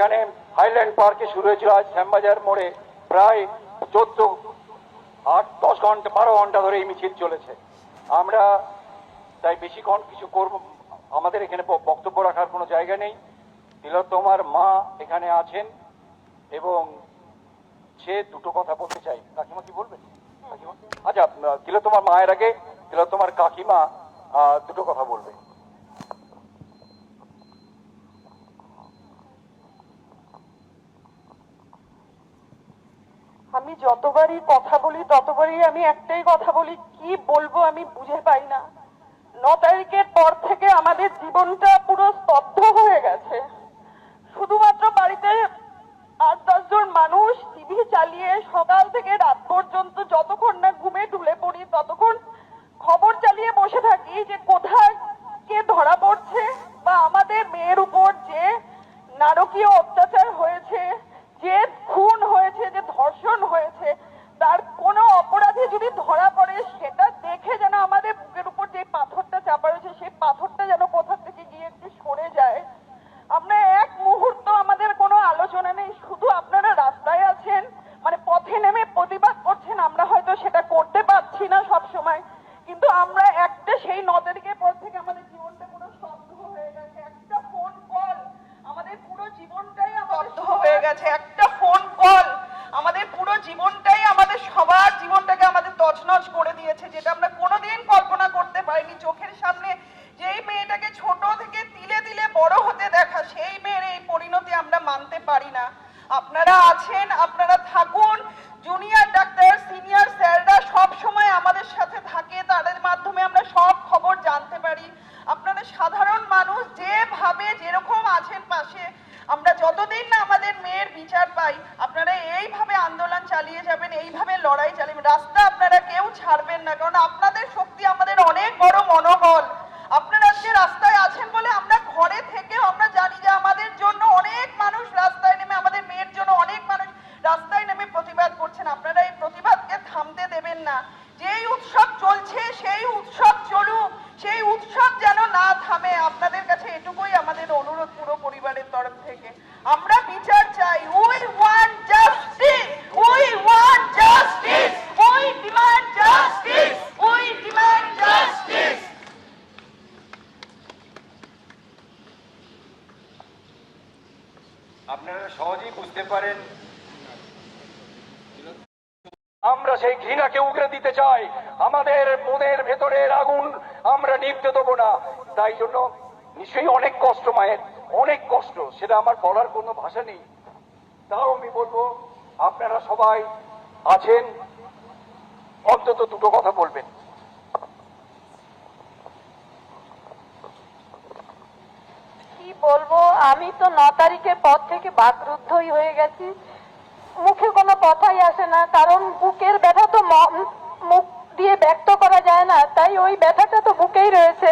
যেখানে হাইল্যান্ড পার্কে শুরু হয়েছিল আজ শ্যামবাজার মোড়ে। প্রায় চোদ্দ, আট, দশ ঘণ্টা, বারো ঘণ্টা ধরে এই মিছিল চলেছে। আমরা তাই বেশিক্ষণ কিছু করব, আমাদের এখানে বক্তব্য রাখার কোনো জায়গা নেই। তিলোত্তমার মা এখানে আছেন এবং সে দুটো কথা বলতে চাই। কাকিমা কি বলবেন? আচ্ছা তিলোত্তমার মায়ের আগে তিলোত্তমার কাকিমা দুটো কথা বলবে। আমি যতবারই কথা বলি, ততবারই আমি একটাই কথা বলি, কি বলব আমি বুঝে পাই না। ন তারিখের পর থেকে আমাদের জীবনটা পুরো স্তব্ধ হয়ে গেছে। শুধুমাত্র বাড়িতে আট দশজন মানুষ, টিভি চালিয়ে সকাল থেকে রাত পর্যন্ত যতক্ষণ না ঘুমে ঢুলে পড়ি, ততক্ষণ খবর চালিয়ে বসে থাকি যে কোথায় কে ধরা পড়ছে বা আমাদের মেয়ের উপর যে নারকীয় অত্যাচার হয়েছে, যে ধর্ষণ হয়েছে, তার কোনো অপরাধী যদি ধরা পড়ে, সেটা দেখে যেন আমাদের বুকের উপর যে পাথরটা চাপা রয়েছে, সেই পাথরটা যেন কোথা থেকে গিয়ে একটু সরে যায়। আমরা এক মুহূর্ত আমাদের কোনো আলোচনা নেই, শুধু আপনারা রাস্তায় আছেন মানে পথে নেমে প্রতিবাদ করছেন, আমরা হয়তো সেটা করতে পারছি না সব সময় কিন্তু আমরা একটা সেই ন তারিখের পর থেকে আমাদের জীবনটা পুরো স্তব্ধ হয়ে গেছে। একটা ফোন কল আমাদের পুরো জীবনটাই স্তব্ধ হয়ে গেছে, একটা ফোন কল আমাদের পুরো জীবনটাই আমাদের সবার, জীবনটাকে আমাদের তছনছ করে দিয়েছে, যেটা আমরা কোনোদিন কল্পনা করতে পারিনি। চোখের সামনে যেই মেয়েটাকে ছোট থেকে তিলে তিলে বড় হতে দেখা, সেই মেয়ের এই পরিণতি আমরা মানতে পারি না। আপনারা আছেন, আপনারা থাকুন জুনিয়র ডাক্তার সিনিয়র স্যাররা সব সময় আমাদের সাথে থাকে, তাদের মাধ্যমে আমরা সব খবর জানতে পারি। আপনারা সাধারণ মানুষ যেভাবে যেরকম আছেন পাশে আমরা যতদিন না আমাদের মেয়ের বিচার পাই, আপনারা এইভাবে আন্দোলন চালিয়ে যাবেন, এইভাবে লড়াই চালিয়ে রাস্তা আপনারা কেউ ছাড়বেন না, কারণ আপনাদের শক্তি আমাদের অনেক বড় মনোবল। আপনারা আজকে রাস্তায় আছেন বলে আমরা ঘরে থেকেও আমরা জানি যে আমাদের জন্য অনেক মানুষ রাস্তায় নেমে, আমাদের মেয়ের জন্য অনেক মানুষ রাস্তায় নেমে প্রতিবাদ করছেন। আপনারা এই প্রতিবাদকে থামতে দেবেন না। যেই উৎসব চলছে, সেই উৎসব চলুক, সেই উৎসব যেন না থামে। আপনাদের কাছে এটুকুই আমাদের অনুরোধ, পুরো আপনারা সহজেই বুঝতে পারেন। আমরা সেই ঘৃণাকে উগরে দিতে চাই। আমাদের মনের ভেতরের আগুন আমরা নিভতে দেবো না। তাই জন্য নিশ্চয়ই অনেক কষ্ট মায়ের, অনেক কষ্ট, সেটা আমার বলার কোনো ভাষা নেই। তাও আমি বলব, আপনারা সবাই আছেন, অন্তত দুটো কথা বলবেন। বলব, আমি তো ন তারিখের পর থেকে বাকরুদ্ধই হয়ে গেছি। মুখে কোনো কথাই আসে না, কারণ বুকের ব্যথা তো মুখ দিয়ে ব্যক্ত করা যায় না, তাই ওই ব্যথাটা তো বুকেই রয়েছে।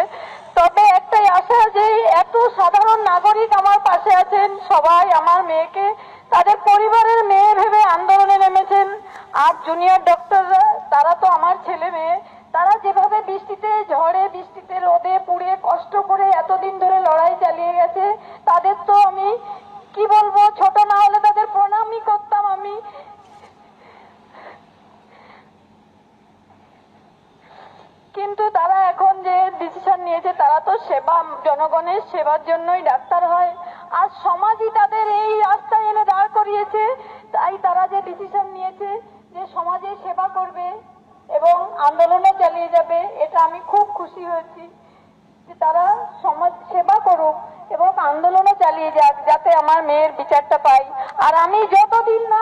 তবে একটাই আশা যে এত সাধারণ নাগরিক আমার পাশে আছেন, সবাই আমার মেয়েকে, তাদের পরিবারের মেয়ে ভেবে আন্দোলনে নেমেছেন। আর জুনিয়র ডক্টররা তারা তো আমার ছেলে মেয়ে। তারা যেভাবে বৃষ্টিতে, ঝড়ে বৃষ্টিতে, রোদে পুড়ে কষ্ট করে এতদিন ধরে লড়াই চালিয়ে গেছে, তাদের তো আমি কি বলব, ছোট না হলে তাদের প্রণামই করতাম আমি। কিন্তু তারা এখন যে ডিসিশন নিয়েছে, তারা তো সেবা, জনগণের সেবার জন্যই ডাক্তার হয়। আর সমাজই তাদের এই রাস্তায় এনে দাঁড় করিয়েছে, তাই তারা যে ডিসিশন নিয়েছে যে সমাজের সেবা করবে আন্দোলনও চালিয়ে যাবে, এটা আমি খুব খুশি হয়েছি যে তারা সমাজ সেবা করুক এবং আন্দোলনও চালিয়ে যাক যাতে আমার মেয়ের বিচারটা পাই। আর আমি যতদিন না